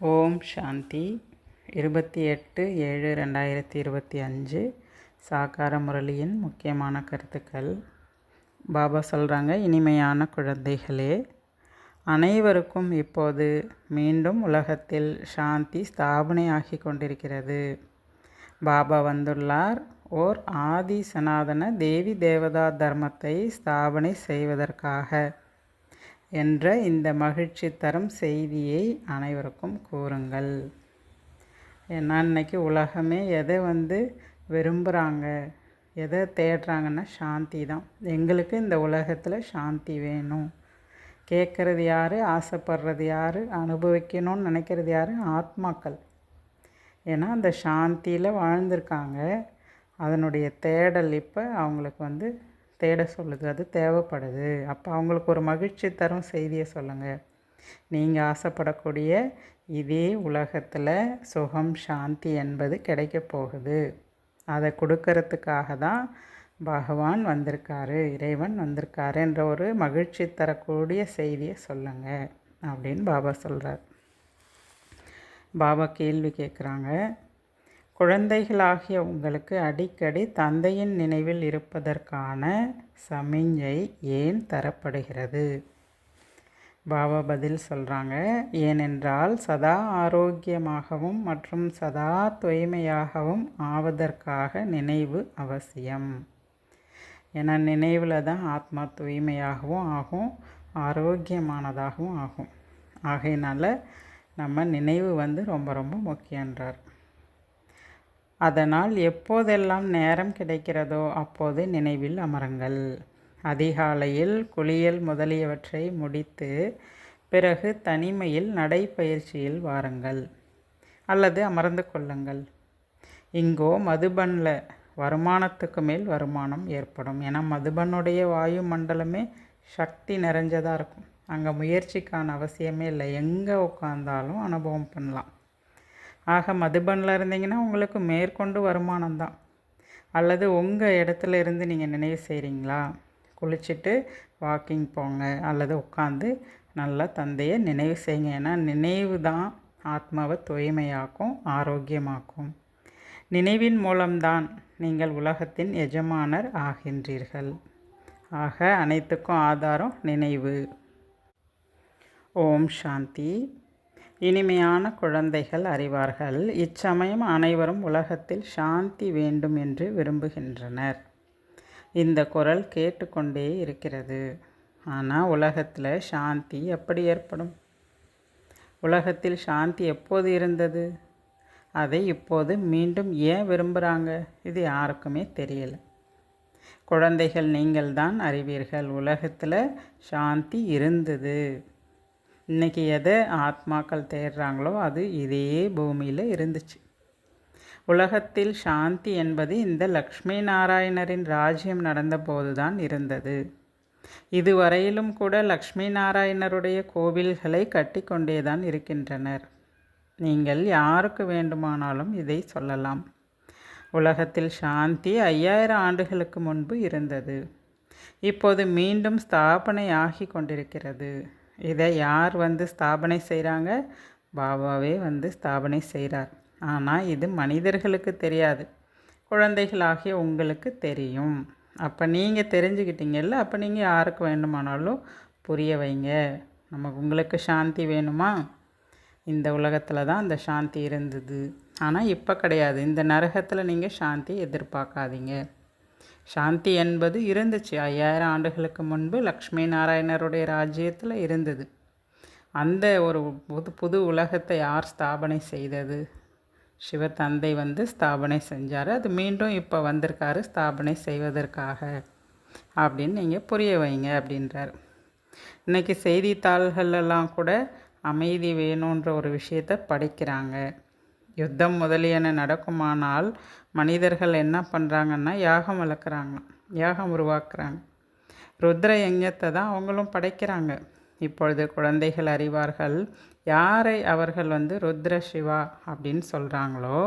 ஓம் சாந்தி. இருபத்தி எட்டு ஏழு ரெண்டாயிரத்தி இருபத்தி அஞ்சு சாக்கார முரளியின் முக்கியமான கருத்துக்கள். பாபா சொல்கிறாங்க இனிமையான குழந்தைகளே அனைவருக்கும் இப்போது மீண்டும் உலகத்தில் சாந்தி ஸ்தாபனையாகி கொண்டிருக்கிறது. பாபா வந்துள்ளார் ஓர் ஆதி சனாதன தேவி தேவதா தர்மத்தை ஸ்தாபனை செய்வதற்காக. என்ற இந்த மகிழ்ச்சி தரும் செய்தியை அனைவருக்கும் கூறுங்கள். ஏன்னா இன்றைக்கி உலகமே எதை வந்து விரும்புகிறாங்க எதை தேடுறாங்கன்னா சாந்தி தான். எங்களுக்கு இந்த உலகத்தில் சாந்தி வேணும். கேட்குறது யார் ஆசைப்படுறது யார் அனுபவிக்கணும்னு நினைக்கிறது யார்? ஆத்மாக்கள். ஏன்னா அந்த சாந்தியில் வாழ்ந்திருக்காங்க. அதனுடைய தேடல் இப்போ அவங்களுக்கு வந்து தேட சொல்லுது. அது தேவைப்படுது. அப்போ அவங்களுக்கு ஒரு மகிழ்ச்சி தரும் செய்தியை சொல்லுங்கள் நீங்கள் ஆசைப்படக்கூடிய இதே உலகத்தில் சுகம் சாந்தி என்பது கிடைக்க போகுது. அதை கொடுக்கறதுக்காக தான் பகவான் வந்திருக்காரு இறைவன் வந்திருக்காரு என்ற ஒரு மகிழ்ச்சி தரக்கூடிய செய்தியை சொல்லுங்கள் அப்படின்னு பாபா சொல்கிறார் பாபா கேள்வி கேட்குறாங்க குழந்தைகளாகிய உங்களுக்கு அடிக்கடி தந்தையின் நினைவில் இருப்பதற்கான சமிஞ்சை ஏன் தரப்படுகிறது? பாபா பதில் சொல்கிறாங்க ஏனென்றால் சதா ஆரோக்கியமாகவும் மற்றும் சதா தூய்மையாகவும் ஆவதற்காக நினைவு அவசியம். ஏன்னா நினைவில் தான் ஆத்மா தூய்மையாகவும் ஆகும் ஆரோக்கியமானதாகவும் ஆகும். ஆகையினால நம்ம நினைவு வந்து ரொம்ப ரொம்ப முக்கியன்றார் அதனால் எப்போதெல்லாம் நேரம் கிடைக்கிறதோ அப்போது நினைவில் அமருங்கள். அதிகாலையில் குளியல் முதலியவற்றை முடித்து பிறகு தனிமையில் நடைப்பயிற்சியில் வாருங்கள். அல்லது அமர்ந்து கொள்ளுங்கள். இங்கோ மதுபனில் வருமானத்துக்கு மேல் வருமானம் ஏற்படும். ஏன்னா மதுபனுடைய வாயு மண்டலமே சக்தி நிறைஞ்சதாக இருக்கும். அங்கே முயற்சிக்கான அவசியமே இல்லை. எங்கே உட்காந்தாலும் அனுபவம் பண்ணலாம். ஆக மதுபனில் இருந்தீங்கன்னா உங்களுக்கு மேற்கொண்டு வருமானம் தான் அல்லது உங்கள் இடத்துல இருந்து நீங்கள் நினைவு செய்கிறீங்களா குளிச்சுட்டு வாக்கிங் போங்க. அல்லது உட்காந்து நல்லா தந்தையை நினைவு செய்யுங்க. ஏன்னா நினைவு தான் ஆத்மாவை தூய்மையாக்கும் ஆரோக்கியமாக்கும். நினைவின் மூலம்தான் நீங்கள் உலகத்தின் எஜமானர் ஆகின்றீர்கள். ஆக அனைத்துக்கும் ஆதாரம் நினைவு. ஓம் சாந்தி. இனிமையான குழந்தைகள் அறிவார்கள். இச்சமயம் அனைவரும் உலகத்தில் சாந்தி வேண்டும் என்று விரும்புகின்றனர். இந்த குரல் கேட்டுக்கொண்டே இருக்கிறது. ஆனால் உலகத்தில் சாந்தி எப்படி ஏற்படும்? உலகத்தில் சாந்தி எப்போது இருந்தது? அதை இப்போது மீண்டும் ஏன் விரும்புகிறாங்க இது யாருக்குமே தெரியலை. குழந்தைகள் நீங்கள் தான் அறிவீர்கள். உலகத்தில் சாந்தி இருந்தது. இன்றைக்கி எதை ஆத்மாக்கள் தேடுறாங்களோ அது இதே பூமியில் இருந்துச்சு. உலகத்தில் சாந்தி என்பது இந்த லக்ஷ்மி நாராயணரின் ராஜ்யம் நடந்தபோது தான் இருந்தது. இதுவரையிலும் கூட லக்ஷ்மி நாராயணருடைய கோவில்களை கட்டி கொண்டே தான் இருக்கின்றனர். நீங்கள் யாருக்கு வேண்டுமானாலும் இதை சொல்லலாம். உலகத்தில் சாந்தி ஐயாயிரம் ஆண்டுகளுக்கு முன்பு இருந்தது. இப்போது மீண்டும் ஸ்தாபனை ஆகி கொண்டிருக்கிறது. இதை யார் வந்து ஸ்தாபனை செய்கிறாங்க பாபாவே வந்து ஸ்தாபனை செய்கிறார் ஆனால் இது மனிதர்களுக்கு தெரியாது. குழந்தைகளாகிய உங்களுக்கு தெரியும். அப்போ நீங்கள் தெரிஞ்சுக்கிட்டீங்கல்ல அப்போ நீங்கள் யாருக்கு வேண்டுமானாலும் புரிய வைங்க. நமக்கு உங்களுக்கு சாந்தி வேணுமா? இந்த உலகத்தில் தான் அந்த சாந்தி இருந்தது. ஆனால் இப்போ கிடையாது. இந்த நரகத்தில் நீங்கள் சாந்தி எதிர்பார்க்காதீங்க. சாந்தி என்பது இருந்துச்சு. ஐயாயிரம் ஆண்டுகளுக்கு முன்பு லக்ஷ்மி நாராயணருடைய ராஜ்யத்தில் இருந்தது. அந்த ஒரு புது புது உலகத்தை யார் ஸ்தாபனை செய்தது? சிவத்தந்தை வந்து ஸ்தாபனை செஞ்சார். அது மீண்டும் இப்போ வந்திருக்காரு ஸ்தாபனை செய்வதற்காக. அப்படின்னு நீங்கள் புரிய வைங்க அப்படின்றார். இன்றைக்கி செய்தித்தாள்களெல்லாம் கூட அமைதி வேணுன்ற ஒரு விஷயத்தை படிக்கிறாங்க. யுத்தம் முதலியன நடக்குமானால் மனிதர்கள் என்ன பண்ணுறாங்கன்னா யாகம் வளர்க்குறாங்க யாகம் உருவாக்குறாங்க. ருத்ர யஞத்தை தான் அவங்களும் படைக்கிறாங்க. இப்பொழுது குழந்தைகள் அறிவார்கள் யாரை அவர்கள் வந்து ருத்ர சிவா அப்படின்னு சொல்கிறாங்களோ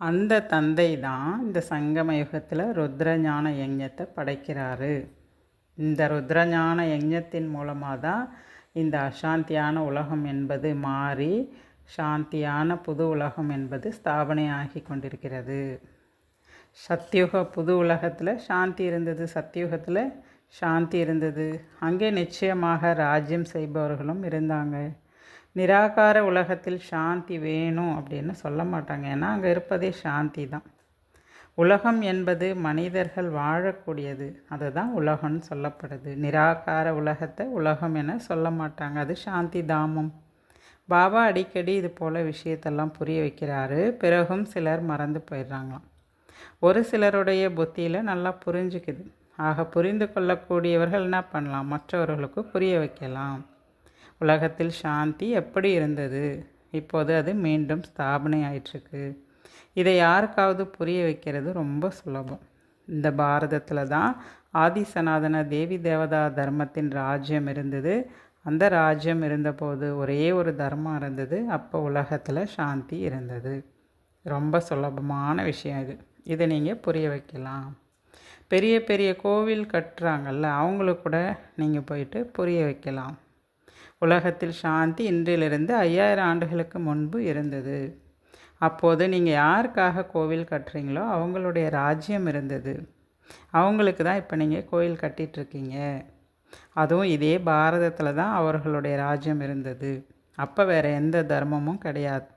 அந்த தந்தை தான் இந்த சங்கம யுகத்தில் ருத்ர ஞான யஞத்தை படைக்கிறாரு. இந்த ருத்ர ஞான யஞத்தின் மூலமாக தான் இந்த அசாந்தியான உலகம் என்பது மாறி சாந்தியான புது உலகம் என்பது ஸ்தாபனை ஆகி கொண்டிருக்கிறது. சத்தியுக புது உலகத்தில் சாந்தி இருந்தது சத்தியுகத்தில் சாந்தி இருந்தது. அங்கே நிச்சயமாக ராஜ்யம் செய்பவர்களும் இருந்தாங்க. நிராகார உலகத்தில் சாந்தி வேணும் அப்படின்னு சொல்ல மாட்டாங்க. ஏன்னா அங்கே இருப்பதே சாந்தி தான். உலகம் என்பது மனிதர்கள் வாழக்கூடியது. அதுதான் உலகம்னு சொல்லப்படுது. நிராகார உலகத்தை உலகம் என சொல்ல மாட்டாங்க. அது சாந்தி தாமம். பாபா அடிக்கடி இது போல் விஷயத்தெல்லாம் புரிய வைக்கிறாரு. பிறகும் சிலர் மறந்து போயிடுறாங்களாம். ஒரு சிலருடைய புத்தியில் நல்லா புரிஞ்சுக்குது. ஆக புரிந்து கொள்ளக்கூடியவர்கள் என்ன பண்ணலாம்? மற்றவர்களுக்கு புரிய வைக்கலாம். உலகத்தில் சாந்தி எப்படி இருந்தது? இப்போது அது மீண்டும் ஸ்தாபனை ஆயிட்டுருக்கு. இதை யாருக்காவது புரிய வைக்கிறது ரொம்ப சுலபம். இந்த பாரதத்தில் தான் ஆதிசநாதன தேவி தேவதா தர்மத்தின் ராஜ்யம் இருந்தது. அந்த ராஜ்யம் இருந்தபோது ஒரே ஒரு தர்மம் இருந்தது. அப்போ உலகத்தில் சாந்தி இருந்தது. ரொம்ப சுலபமான விஷயம் இது. இதை நீங்கள் புரிய வைக்கலாம். பெரிய பெரிய கோவில் கட்டுறாங்கல்ல அவங்களுக்கு கூட நீங்கள் போயிட்டு புரிய வைக்கலாம். உலகத்தில் சாந்தி இன்றிலிருந்து ஐயாயிரம் ஆண்டுகளுக்கு முன்பு இருந்தது. அப்போது நீங்கள் யாருக்காக கோவில் கட்டுறீங்களோ அவங்களுடைய ராஜ்யம் இருந்தது. அவங்களுக்கு தான் இப்போ நீங்கள் கோயில் கட்டிகிட்ருக்கீங்க அதுவும் இதே பாரதத்தில் தான் அவர்களுடைய ராஜ்யம் இருந்தது. அப்போ வேறு எந்த தர்மமும் கிடையாது.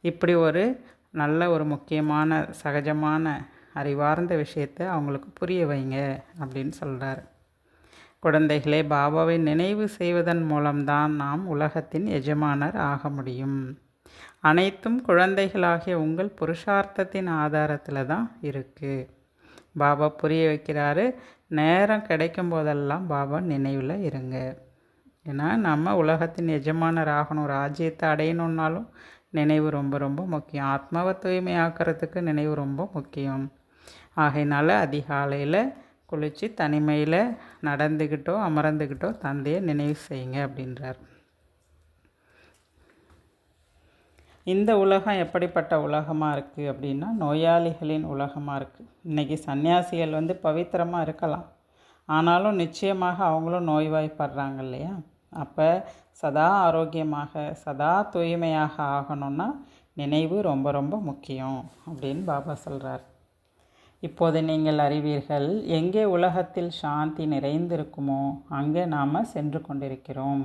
இப்படி ஒரு நல்ல ஒரு முக்கியமான சகஜமான அறிவார்ந்த விஷயத்தை அவங்களுக்கு புரிய வைங்க அப்படின்னு சொல்கிறார் குழந்தைகளே பாபாவை நினைவு செய்வதன் மூலம்தான் நாம் உலகத்தின் எஜமானர் ஆக முடியும். அனைத்தும் குழந்தைகளாகிய உங்கள் புருஷார்த்தத்தின் ஆதாரத்தில் தான் இருக்குது பாபா புரிய வைக்கிறாரு நேரம் கிடைக்கும் போதெல்லாம் பாபா நினைவில் இருங்க. ஏன்னா நம்ம உலகத்தின் எஜமானர் ஆகணும் ராஜ்யத்தை அடையணுன்னாலும் நினைவு ரொம்ப ரொம்ப முக்கியம். ஆத்மாவை தூய்மையாக்கிறதுக்கு நினைவு ரொம்ப முக்கியம். ஆகையினால அதிகாலையில் குளித்து தனிமையில் நடந்துக்கிட்டோ அமர்ந்துக்கிட்டோ தந்தையை நினைவு செய்யுங்க அப்படின்றார். இந்த உலகம் எப்படிப்பட்ட உலகமாக இருக்குது அப்படின்னா நோயாளிகளின் உலகமாக இருக்குது இன்றைக்கி சன்னியாசிகள் வந்து பவித்திரமாக இருக்கலாம். ஆனாலும் நிச்சயமாக அவங்களும் நோய்வாய்ப்படுறாங்க இல்லையா? அப்போ சதா ஆரோக்கியமாக சதா தூய்மையாக ஆகணும்னா நினைவு ரொம்ப ரொம்ப முக்கியம் அப்படின்னு பாபா சொல்கிறார் இப்போது நீங்கள் அறிவீர்கள் எங்கே உலகத்தில் சாந்தி நிறைந்திருக்குமோ அங்கே நாம் சென்று கொண்டிருக்கிறோம்.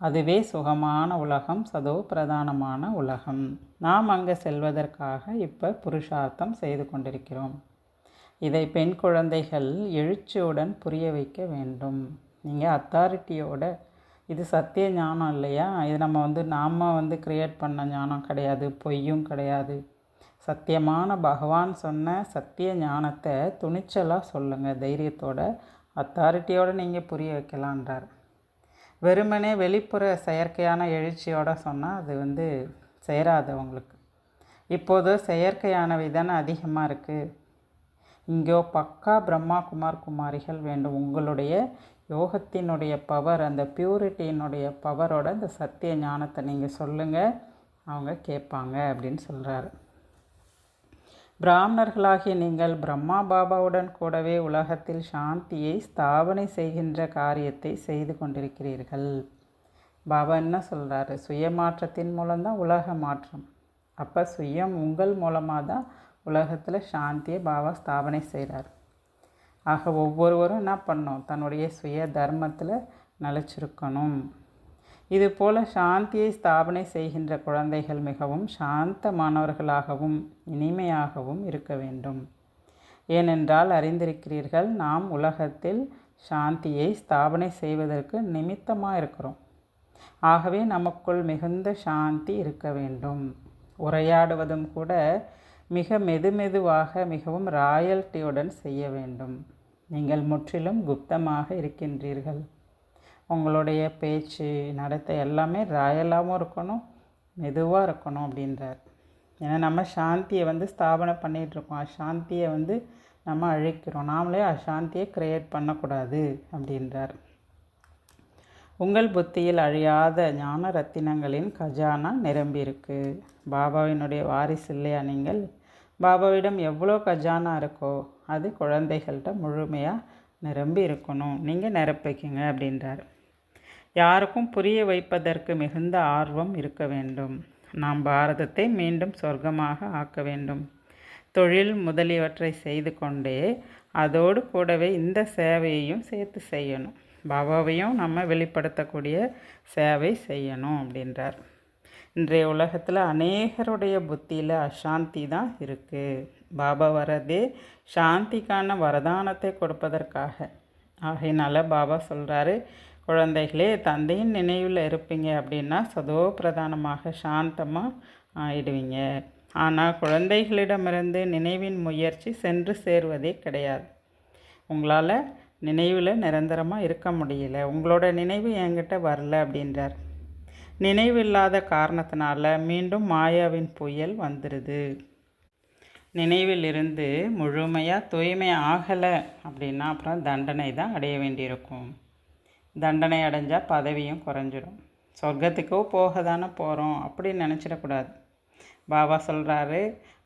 அதுவே சுகமான உலகம் சதோ பிரதானமான உலகம். நாம் அங்கே செல்வதற்காக இப்போ புருஷார்த்தம் செய்து கொண்டிருக்கிறோம். இதை பெண் குழந்தைகள் எழுச்சியுடன் புரிய வைக்க வேண்டும். நீங்கள் அத்தாரிட்டியோட இது சத்திய ஞானம் இல்லையா? இது நம்ம வந்து நாம் வந்து க்ரியேட் பண்ண ஞானம் கிடையாது பொய்யும் கிடையாது. சத்தியமான பகவான் சொன்ன சத்திய ஞானத்தை துணிச்சலாக சொல்லுங்கள் தைரியத்தோட அத்தாரிட்டியோடு நீங்கள் புரிய வைக்கலான்றார். வெறுமனே வெளிப்புற செயற்கையான எழுச்சியோடு சொன்னால் அது வந்து சேராது அவங்களுக்கு இப்போது செயற்கையானவை தானே அதிகமாக இருக்குது இங்கோ பக்கா பிரம்மா குமார் குமாரிகள் வேண்டும். உங்களுடைய யோகத்தினுடைய பவர் அந்த பியூரிட்டியினுடைய பவரோட இந்த சத்திய ஞானத்தை நீங்கள் சொல்லுங்கள் அவங்க கேட்பாங்க அப்படின்னு சொல்கிறாரு பிராமணர்களாகிய நீங்கள் பிரம்மா பாபாவுடன் கூடவே உலகத்தில் சாந்தியை ஸ்தாபனை செய்கின்ற காரியத்தை செய்து கொண்டிருக்கிறீர்கள். பாபா என்ன சொல்கிறாரு சுய மாற்றத்தின் மூலம்தான் உலக மாற்றம். அப்போ சுயம் உங்கள் மூலமாக தான் உலகத்தில் சாந்தியை பாபா ஸ்தாபனை செய்கிறார் ஆக ஒவ்வொருவரும் என்ன பண்ணோம் தன்னுடைய சுய தர்மத்தில் நிலச்சிருக்கணும். இதுபோல சாந்தியை ஸ்தாபனை செய்கின்ற குழந்தைகள் மிகவும் சாந்தமானவர்களாகவும் இனிமையாகவும் இருக்க வேண்டும். ஏனென்றால் அறிந்திருக்கிறீர்கள் நாம் உலகத்தில் சாந்தியை ஸ்தாபனை செய்வதற்கு நிமித்தமாக இருக்கிறோம் ஆகவே நமக்குள் மிகுந்த சாந்தி இருக்க வேண்டும். உரையாடுவதும் கூட மிக மெதுமெதுவாக மிகவும் ராயல்ட்டியுடன் செய்ய வேண்டும். நீங்கள் முற்றிலும் குப்தமாக இருக்கின்றீர்கள். உங்களுடைய பேச்சு நடத்தை எல்லாமே ராயலாகவும் இருக்கணும் மெதுவாக இருக்கணும் அப்படின்றார். ஏன்னா நம்ம சாந்தியை வந்து ஸ்தாபனை பண்ணிகிட்ருக்கோம் அசாந்தியை வந்து நம்ம அழிக்கிறோம். நாமளே அசாந்தியை க்ரியேட் பண்ணக்கூடாது அப்படின்றார். உங்கள் புத்தியில் அழியாத ஞான ரத்தினங்களின் கஜானா நிரம்பியிருக்கு பாபாவினுடைய வாரிசு இல்லையா நீங்கள்? பாபாவிடம் எவ்வளோ கஜானா இருக்கோ அது குழந்தைகள்கிட்ட முழுமையாக நிரம்பி இருக்கணும். நீங்கள் நிரப்பிக்குங்க அப்படின்றார். யாருக்கும் புரிய வைப்பதற்கு மிகுந்த ஆர்வம் இருக்க வேண்டும். நாம் பாரதத்தை மீண்டும் சொர்க்கமாக ஆக்க வேண்டும். தொழில் முதலியவற்றை செய்து கொண்டே அதோடு கூடவே இந்த சேவையையும் சேர்த்து செய்யணும். பாபாவையும் நம்ம வெளிப்படுத்தக்கூடிய சேவை செய்யணும் அப்படின்றார். இன்றைய உலகத்தில் அநேகருடைய புத்தியில் அசாந்தி தான் இருக்குது பாபா வரதே சாந்திக்கான வரதானத்தை கொடுப்பதற்காக. ஆகையினால பாபா சொல்கிறாரு குழந்தைகளே தந்தையின் நினைவில் இருப்பீங்க அப்படின்னா சதோ பிரதானமாக சாந்தமாக ஆயிடுவீங்க. ஆனால் குழந்தைகளிடமிருந்து நினைவின் முயற்சி சென்று சேர்வதே கிடையாது. உங்களால் நினைவில் நிரந்தரமாக இருக்க முடியல. உங்களோட நினைவு என்கிட்ட வரல அப்படின்றார். நினைவில்லாத காரணத்தினால மீண்டும் மாயாவின் புயல் வந்துடுது நினைவில் இருந்து முழுமையாக தூய்மை ஆகலை அப்படின்னா அப்புறம் தண்டனை தான் அடைய வேண்டியிருக்கும். தண்டனை அடைஞ்சால் பதவியும் குறைஞ்சிடும் சொர்க்கத்துக்கோ போக தானே போகிறோம் அப்படின்னு நினச்சிடக்கூடாது. பாபா சொல்கிறாரு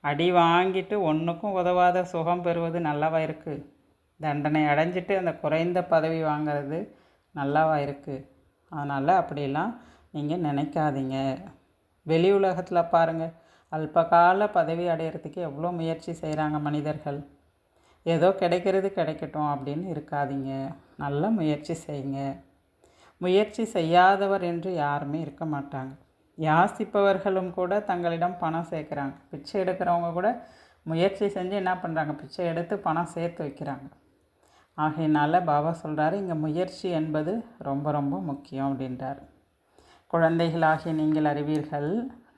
அடி வாங்கிட்டு ஒன்றுக்கும் உதவாத சுகம் பெறுவது நல்லாவா இருக்குது தண்டனை அடைஞ்சிட்டு அந்த குறைந்த பதவி வாங்கிறது நல்லாவா இருக்குது அதனால் அப்படிலாம் நீங்கள் நினைக்காதீங்க. வெளி உலகத்தில் பாருங்கள் அல்பகால பதவி அடையிறதுக்கு எவ்வளோ முயற்சி செய்கிறாங்க மனிதர்கள். ஏதோ கிடைக்கிறது கிடைக்கட்டும் அப்படின்னு இருக்காதீங்க. நல்ல முயற்சி செய்யுங்க. முயற்சி செய்யாதவர் என்று யாருமே இருக்க மாட்டாங்க. யாசிப்பவர்களும் கூட தங்களிடம் பணம் சேர்க்குறாங்க. பிச்சை எடுக்கிறவங்க கூட முயற்சி செஞ்சு என்ன பண்ணுறாங்க பிச்சை எடுத்து பணம் சேர்த்து வைக்கிறாங்க. ஆகையினால பாபா சொல்கிறாரு இங்கே முயற்சி என்பது ரொம்ப ரொம்ப முக்கியம் அப்படின்றார். குழந்தைகளாகிய நீங்கள் அறிவீர்கள்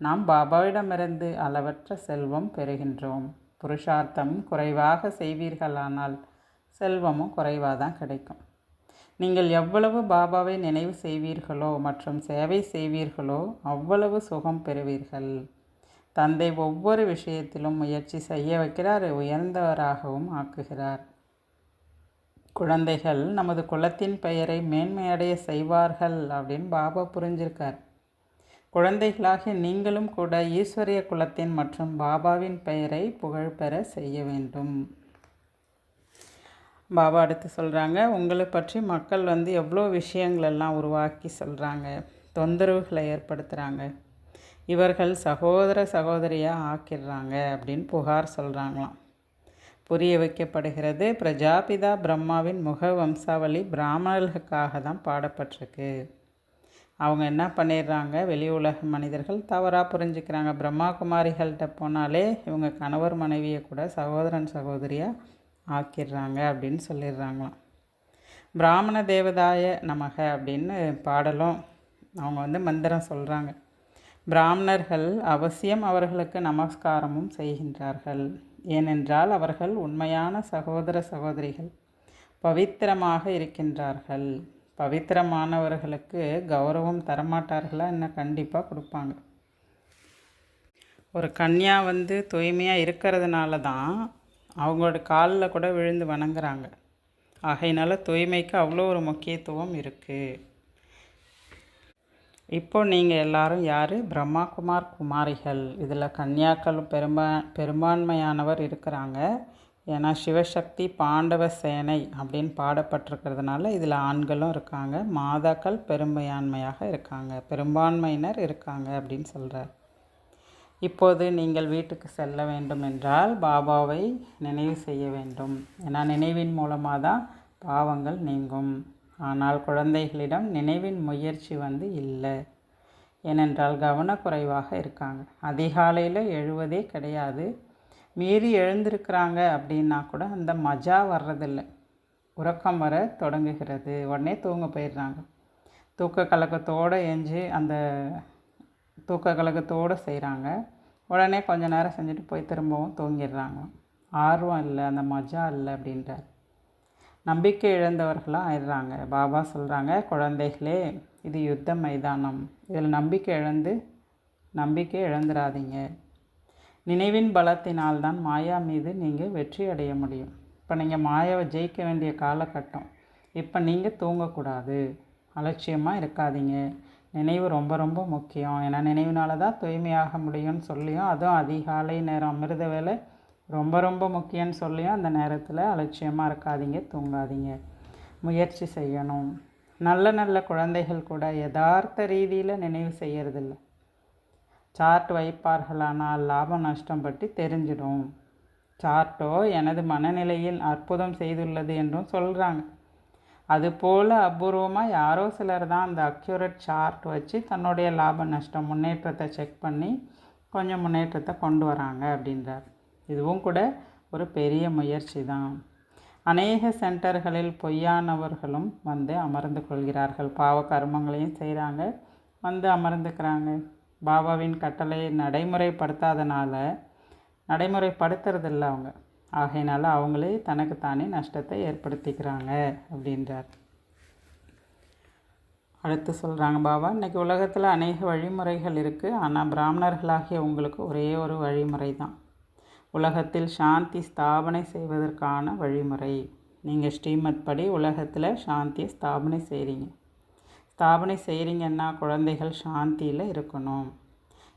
நாம் பாபாவிடமிருந்து அளவற்ற செல்வம் பெறுகின்றோம். புருஷார்த்தம் குறைவாக செய்வீர்களானால் செல்வமும் குறைவாக தான் கிடைக்கும். நீங்கள் எவ்வளவு பாபாவை நினைவு செய்வீர்களோ மற்றும் சேவை செய்வீர்களோ அவ்வளவு சுகம் பெறுவீர்கள். தந்தை ஒவ்வொரு விஷயத்திலும் முயற்சி செய்ய வைக்கிறார் உயர்ந்தவராகவும் ஆக்குகிறார். குழந்தைகள் நமது குலத்தின் பெயரை மேன்மையடைய செய்வார்கள் அப்படின்னு பாபா புரிஞ்சிருக்கார். குழந்தைகளாகிய நீங்களும் கூட ஈஸ்வரிய குலத்தின் மற்றும் பாபாவின் பெயரை புகழ்பெற செய்ய வேண்டும். பாபா அடுத்து சொல்கிறாங்க உங்களை பற்றி மக்கள் வந்து எவ்வளோ விஷயங்களெல்லாம் உருவாக்கி சொல்கிறாங்க தொந்தரவுகளை ஏற்படுத்துகிறாங்க இவர்கள் சகோதர சகோதரியாக ஆக்கிடுறாங்க அப்படின்னு புகார் சொல்கிறாங்களாம் புரிய வைக்கப்படுகிறது பிரஜாபிதா பிரம்மாவின் முக வம்சாவளி பிராமணர்களுக்காக தான் பாடப்பட்டிருக்கு. அவங்க என்ன பண்ணிடுறாங்க? வெளி உலக மனிதர்கள் தவறாக புரிஞ்சுக்கிறாங்க. பிரம்மா குமாரிகள்கிட்ட போனாலே இவங்க கணவர் மனைவியை கூட சகோதரன் சகோதரியாக ஆக்கிடுறாங்க அப்படின்னு சொல்லிடுறாங்களாம். பிராமண தேவதாய நமக அப்படின்னு பாடலும் அவங்க வந்து மந்திரம் சொல்கிறாங்க பிராமணர்கள் அவசியம் அவர்களுக்கு நமஸ்காரமும் செய்கின்றார்கள். ஏனென்றால் அவர்கள் உண்மையான சகோதர சகோதரிகள் பவித்திரமாக இருக்கின்றார்கள். பவித்திரமானவர்களுக்கு கௌரவம் தரமாட்டார்களா என்ன கண்டிப்பாக கொடுப்பாங்க. ஒரு கன்யா வந்து தூய்மையாக இருக்கிறதுனால தான் அவங்களோட காலில் கூட விழுந்து வணங்குறாங்க. ஆகையினால தூய்மைக்கு அவ்வளோ ஒரு முக்கியத்துவம் இருக்குது இப்போ நீங்கள் எல்லாரும் யார்? பிரம்மாகுமார் குமாரிகள். இதில் கன்யாக்கள் பெரும்பான் பெரும்பான்மையானவர் இருக்கிறாங்க. ஏன்னா சிவசக்தி பாண்டவ சேனை அப்படின்னு பாடப்பட்டிருக்கிறதுனால இதில் ஆண்களும் இருக்காங்க. மாதாக்கள் பெரும்பான்மையாக இருக்காங்க. பெரும்பான்மையினர் இருக்காங்க அப்படின்னு சொல்கிறார் இப்போது நீங்கள் வீட்டுக்கு செல்ல வேண்டும் என்றால் பாபாவை நினைவு செய்ய வேண்டும். ஏன்னா நினைவின் மூலமாக தான் பாவங்கள் நீங்கும். ஆனால் குழந்தைகளிடம் நினைவின் முயற்சி வந்து இல்லை. ஏனென்றால் கவனக்குறைவாக இருக்காங்க. அதிகாலையில் எழுவதே கிடையாது. மீறி எழுந்திருக்கிறாங்க அப்படின்னா கூட அந்த மஜா வர்றதில்லை. உறக்கம் வர தொடங்குகிறது. உடனே தூங்க போயிடுறாங்க. தூக்க கலக்கத்தோடு எஞ்சி அந்த தூக்க கலக்கத்தோடு செய்கிறாங்க. உடனே கொஞ்ச நேரம் செஞ்சுட்டு போய் திரும்பவும் தூங்கிடுறாங்க. ஆர்வம் இல்லை அந்த மஜா இல்லை அப்படின்றார். நம்பிக்கை இழந்தவர்களாக ஆயிடுறாங்க. பாபா சொல்கிறாங்க குழந்தைகளே இது யுத்த மைதானம். இதில் நம்பிக்கை இழந்து நம்பிக்கை இழந்துடாதீங்க நினைவின் பலத்தினால்தான் மாயா மீது நீங்கள் வெற்றி அடைய முடியும். இப்போ நீங்கள் மாயாவை ஜெயிக்க வேண்டிய காலகட்டம். இப்போ நீங்கள் தூங்கக்கூடாது. அலட்சியமாக இருக்காதீங்க. நினைவு ரொம்ப ரொம்ப முக்கியம். ஏன்னா நினைவுனால தான் தூய்மையாக முடியும்னு சொல்லியும் அதுவும் அதிகாலை நேரம் அமிர்த வேலை ரொம்ப ரொம்ப முக்கியம்னு சொல்லியும் அந்த நேரத்தில் அலட்சியமாக இருக்காதீங்க. தூங்காதீங்க. முயற்சி செய்யணும். நல்ல நல்ல குழந்தைகள் கூட யதார்த்த ரீதியில் நினைவு செய்கிறதில்ல சார்ட் வைப்பார்களானால் லாப நஷ்டம் பற்றி தெரிஞ்சிடும். சார்ட்டோ எனது மனநிலையில் அற்புதம் செய்துள்ளது என்றும் சொல்கிறாங்க அதுபோல் அபூர்வமாக யாரோ சிலர் தான் அந்த அக்யூரேட் சார்ட் வச்சு தன்னுடைய லாப நஷ்டம் முன்னேற்றத்தை செக் பண்ணி கொஞ்சம் முன்னேற்றத்தை கொண்டு வராங்க அப்படின்றார். இதுவும் கூட ஒரு பெரிய முயற்சி தான். அநேக சென்டர்களில் பொய்யானவர்களும் வந்து அமர்ந்து கொள்கிறார்கள். பாவ கர்மங்களையும் செய்கிறாங்க வந்து அமர்ந்துக்கிறாங்க. பாபாவின் கட்டளையை நடைமுறைப்படுத்தாதனால நடைமுறைப்படுத்துறதில்ல அவங்க. ஆகையினால அவங்களே தனக்குத்தானே நஷ்டத்தை ஏற்படுத்திக்கிறாங்க அப்படின்றார். அடுத்து சொல்கிறாங்க பாபா இன்றைக்கி உலகத்தில் அநேக வழிமுறைகள் இருக்குது ஆனால் பிராமணர்களாகிய உங்களுக்கு ஒரே ஒரு வழிமுறை தான். உலகத்தில் சாந்தி ஸ்தாபனை செய்வதற்கான வழிமுறை. நீங்கள் ஸ்ரீமத் படி உலகத்தில் சாந்தியை ஸ்தாபனை செய்கிறீங்க ஸ்தாபனை செய்கிறீங்கன்னா குழந்தைகள் சாந்தியில் இருக்கணும்.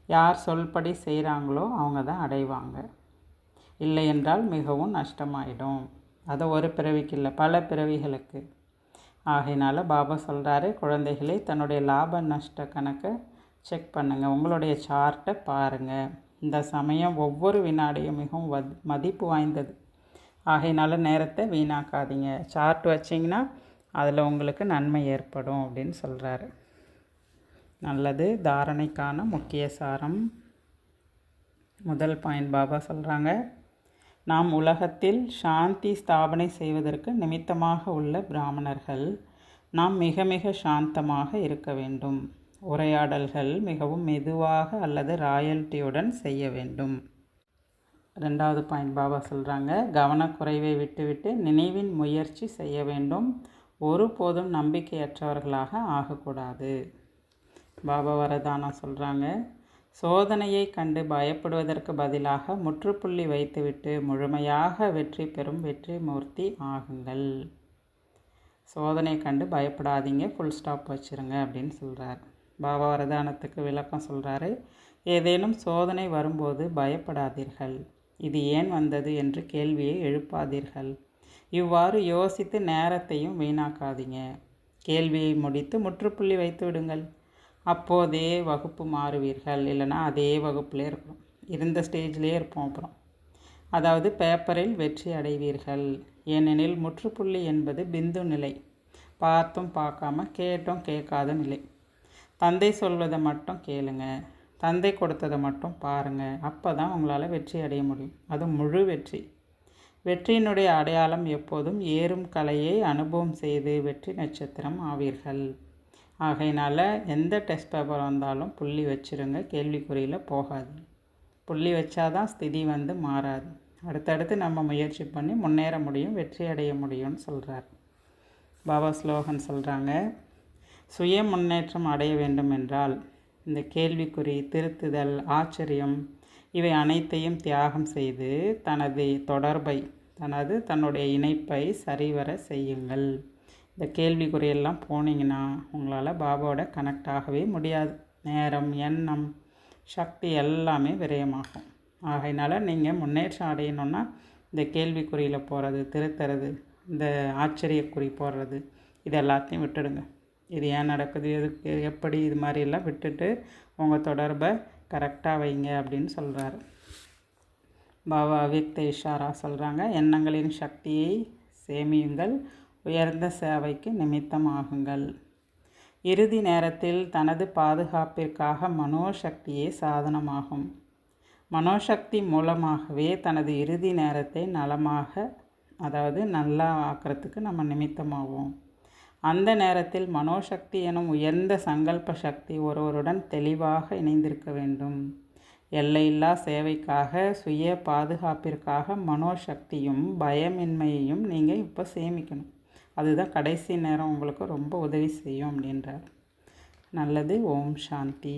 யார் சொல்படி செய்கிறாங்களோ அவங்க தான் அடைவாங்க. இல்லை என்றால் மிகவும் நஷ்டமாயிடும். அது ஒரு பிறவிக்கு இல்லை பல பிறவிகளுக்கு. ஆகையினால் பாபா சொல்கிறாரு குழந்தைகளே தன்னுடைய லாப நஷ்ட கணக்கை செக் பண்ணுங்கள் உங்களுடைய சார்ட்டை பாருங்கள் இந்த சமயம் ஒவ்வொரு வினாடியும் மிகவும் வத் மதிப்பு வாய்ந்தது. ஆகையினால நேரத்தை வீணாக்காதீங்க. சார்ட் வச்சிங்கன்னா அதில் உங்களுக்கு நன்மை ஏற்படும் அப்படின்னு சொல்கிறாரு நல்லது தாரணைக்கான முக்கிய சாரம். முதல் பாயிண்ட் பாபா சொல்கிறாங்க நாம் உலகத்தில் சாந்தி ஸ்தாபனை செய்வதற்கு நிமித்தமாக உள்ள பிராமணர்கள் நாம் மிக மிக சாந்தமாக இருக்க வேண்டும். உரையாடல்கள் மிகவும் மெதுவாக அல்லது ராயல்ட்டியுடன் செய்ய வேண்டும். ரெண்டாவது பாயிண்ட் பாபா சொல்கிறாங்க கவனக்குறைவை விட்டுவிட்டு நினைவின் முயற்சி செய்ய வேண்டும். ஒருபோதும் நம்பிக்கையற்றவர்களாக ஆகக்கூடாது. பாபா வரதானம் சொல்கிறாங்க சோதனையை கண்டு பயப்படுவதற்கு பதிலாக முற்றுப்புள்ளி வைத்துவிட்டு முழுமையாக வெற்றி பெறும் வெற்றி மூர்த்தி ஆகுங்கள். சோதனை கண்டு பயப்படாதீங்க ஃபுல் ஸ்டாப் வச்சுருங்க அப்படின்னு சொல்கிறார் பாபா வரதானத்துக்கு விளக்கம் சொல்கிறாரு ஏதேனும் சோதனை வரும்போது பயப்படாதீர்கள். இது ஏன் வந்தது என்று கேள்வியை எழுப்பாதீர்கள். இவ்வாறு யோசித்து நேரத்தையும் வீணாக்காதீங்க. கேள்வியை முடித்து முற்றுப்புள்ளி வைத்து விடுங்கள். அப்போதே வகுப்பு மாறுவீர்கள். இல்லைனா அதே வகுப்புலேயே இருக்கணும் இருந்த ஸ்டேஜ்லேயே இருப்போம் அப்புறம். அதாவது பேப்பரில் வெற்றி அடைவீர்கள். ஏனெனில் முற்றுப்புள்ளி என்பது பிந்து நிலை. பார்த்தும் பார்க்காம கேட்டும் கேட்காத நிலை. தந்தை சொல்வதை மட்டும் கேளுங்க. தந்தை கொடுத்ததை மட்டும் பாருங்கள் அப்போ தான் உங்களால் வெற்றி அடைய முடியும். அது முழு வெற்றி. வெற்றியினுடைய அடையாளம் எப்போதும் ஏறும் கலையை அனுபவம் செய்து வெற்றி நட்சத்திரம் ஆவீர்கள். ஆகையினால் எந்த டெஸ்ட் பேப்பர் வந்தாலும் புள்ளி வச்சுருங்க கேள்விக்குறியில் போகாது. புள்ளி வச்சாதான் ஸ்திதி வந்து மாறாது. அடுத்தடுத்து நம்ம முயற்சி பண்ணி முன்னேற முடியும் வெற்றி அடைய முடியும்னு சொல்கிறார் பாபா ஸ்லோகன் சொல்கிறாங்க சுய முன்னேற்றம் அடைய வேண்டும் என்றால் இந்த கேள்விக்குறி திருத்துதல் ஆச்சரியம் இவை அனைத்தையும் தியாகம் செய்து தனது தொடர்பை தனது தன்னுடைய இணைப்பை சரிவர செய்யுங்கள். இந்த கேள்விக்குறியெல்லாம் போனீங்கன்னா உங்களால் பாபாவோட கனெக்ட் ஆகவே முடியாது. நேரம் எண்ணம் சக்தி எல்லாமே விரயமாகும். ஆகையினால நீங்கள் முன்னேற்றம் அடையணும்னா இந்த கேள்விக்குறியில் போகிறது திருத்துறது இந்த ஆச்சரியக்குறி போடுறது இது எல்லாத்தையும் விட்டுடுங்க. இது ஏன் நடக்குது? எதுக்கு? எப்படி? இது மாதிரிலாம் விட்டுட்டு உங்கள் தொடர்பை கரெக்டாக வைங்க அப்படின்னு சொல்கிறாரு பாபா அவ்யக்த இஷாரா சொல்கிறாங்க எண்ணங்களின் சக்தியை சேமியுங்கள் உயர்ந்த சேவைக்கு நிமித்தமாகுங்கள். இறுதி நேரத்தில் தனது பாதுகாப்பிற்காக மனோசக்தியே சாதனமாகும். மனோசக்தி மூலமாகவே தனது இறுதி நேரத்தை நலமாக அதாவது நல்லா ஆக்கிறதுக்கு நம்ம நிமித்தமாகும் அந்த நேரத்தில் மனோசக்தி எனும் உயர்ந்த சங்கல்ப சக்தி ஒருவருடன் தெளிவாக இணைந்திருக்க வேண்டும். எல்லையில்லா சேவைக்காக சுய பாதுகாப்பிற்காக மனோசக்தியும் பயமின்மையையும் நீங்கள் இப்போ சேமிக்கணும். அதுதான் கடைசி நேரம் உங்களுக்கு ரொம்ப உதவி செய்யும் அப்படின்றார். நல்லது ஓம் சாந்தி.